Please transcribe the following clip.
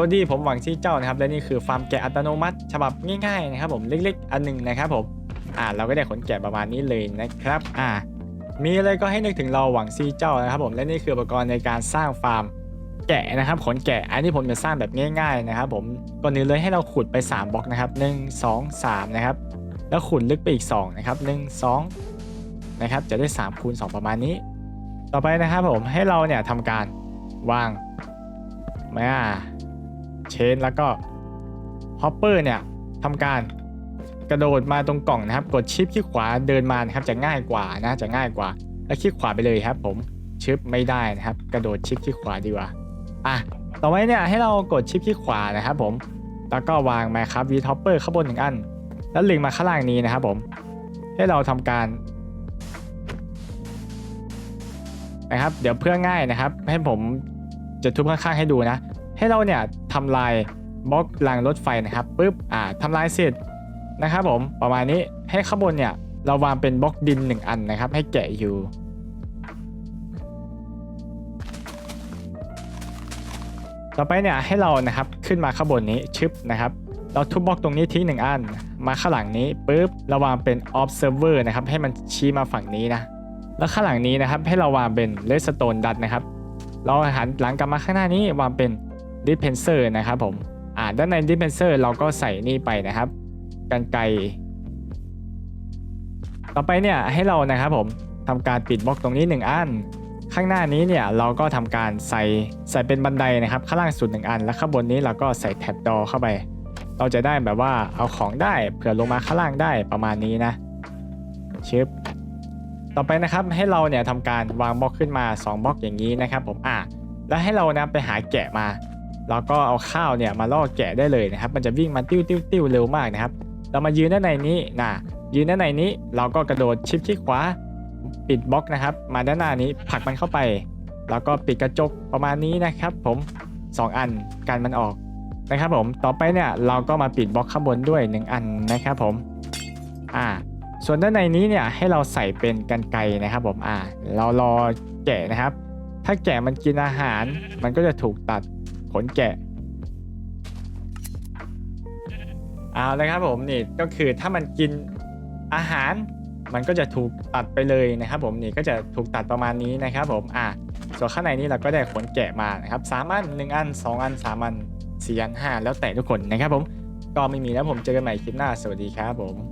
วัสดีผมหวังชี่เจ้านะครับ และนี่คือฟาร์มแกะอัตโนมัติ ฉบับง่ายๆนะครับผมเล็กๆ อันหนึ่งนะครับผมอ่าเราก็ได้ขนแกะประมาณนี้เลยนะครับอ่ามีอะไรก็ให้นึกถึงเราหวังซี่เจ้านะครับผมและนี่คืออุปกรณ์ในการสร้างฟาร์มแกะนะครับ ขนแกะอันนี้ผมจะสร้างแบบง่าย ๆนะครับ ผมก่อนอื่นเลยให้เราขุดไป 3บล็อกนะครับ 1 2 3 นะครับ แล้วขุดลึกไปอีก 2 นะครับ 1 2 นะครับ จะได้3คูณ2ประมาณนี้ ต่อไปนะครับผมให้เราเนี่ยทำการวางมา เชนแล้วก็ฮอปเปอร์เนี่ยทำการกระโดดมาตรงกล่องนะครับ กดชิปที่ขวาเดินมานะครับจะง่ายกว่านะจะง่ายกว่า แล้วคลิกขวาไปเลยครับ ผมชิปไม่ได้นะครับ กระโดดชิปที่ขวาดีกว่าอะต่อไปเนี่ยให้เรากดชิปที่ขวานะครับ ผม แล้วก็วางมาครับวีท็อปเปอร์ข้างบนหนึ่งอัน แล้วลิงมาข้างล่างนี้นะครับ ผม ให้เราทำการนะครับ เดี๋ยวเพื่อง่ายนะครับ ให้ผมจะทุบข้างๆให้ดูนะ ให้เราเนี่ยทำลายบล็อกรางรถไฟนะครับปุ๊บอ่าทำลายเสร็จนะครับผมประมาณนี้ให้ข้างบนเนี่ยเราวางเป็นบล็อกดิน 1 อันนะครับ ให้แกะอยู่ ต่อไปเนี่ยให้เรานะครับขึ้นมาข้างบนนี้ชึบนะครับ เราทุบบล็อกตรงนี้ทิ้งหนึ่งอัน มาข้างหลังนี้ปุ๊บเราวางเป็น observer นะครับ ให้มันชี้มาฝั่งนี้นะ แล้วข้างหลังนี้นะครับให้เราวางเป็นเลสโตนดัตนะครับ เราหันหลังกลับมาข้างหน้านี้วางเป็น ดิเพนเซอร์นะครับผมอ่าด้านในดิเพนเซอร์เราก็ใส่นี่ไปนะครับกันไกต่อไปเนี่ยให้เรานะครับผมทำการปิดบล็อกตรงนี้ 1 อัน ข้างหน้านี้เนี่ยเราก็ทำการใส่ใส่เป็นบันไดนะครับ ข้างล่างสุด 1 อัน แล้วข้างบนนี้เราก็ใส่แท็บดอเข้าไป เราจะได้แบบว่าเอาของได้เผื่อลงมาข้างล่างได้ประมาณนี้นะชิปต่อไปนะครับให้เราเนี่ยทำการวางบล็อกขึ้นมา 2บล็อกอย่างนี้นะครับผมอะแล้วให้เรานะไปหาแกะมา แล้วก็เอาข้าวเนี่ยมาล่อแกะได้เลยนะครับ มันจะวิ่งมาติ้วติ้วติ้วเร็วมากนะครับ เรามายืนด้านในนี้นะยืนด้านในนี้เราก็กระโดดชิปคลิกขวาปิดบล็อกนะครับ มาด้านหน้านี้ผลักมันเข้าไป แล้วก็ปิดกระจกประมาณนี้นะครับ ผม 2 อันกันมันออกนะครับผมต่อไปเนี่ยเราก็มาปิดบล็อกข้างบนด้วย 1 อันนะครับผมอ่าส่วนด้านในนี้เนี่ยให้เราใส่เป็นกันไกนะครับผมอ่าเรารอแกะนะครับ ถ้าแกะมันกินอาหารมันก็จะถูกตัด นแกะเอาละครับผมนี่ก็คือถ้ามันกินอาหารมันก็จะถูกตัดไปเลยนะครับผมนี่ก็จะถูกตัดประมาณนี้นะครับผมอ่าส่วนข้างในนี้เราก็ได้ขนแกะมานะครับสามอันหนึ่งอันสองอันสามอันสี่อันห้าแล้วแต่ทุกคนนะครับผมก็ไม่มีแล้วผมเจอกันใหม่คลิปหน้าสวัสดีครับผม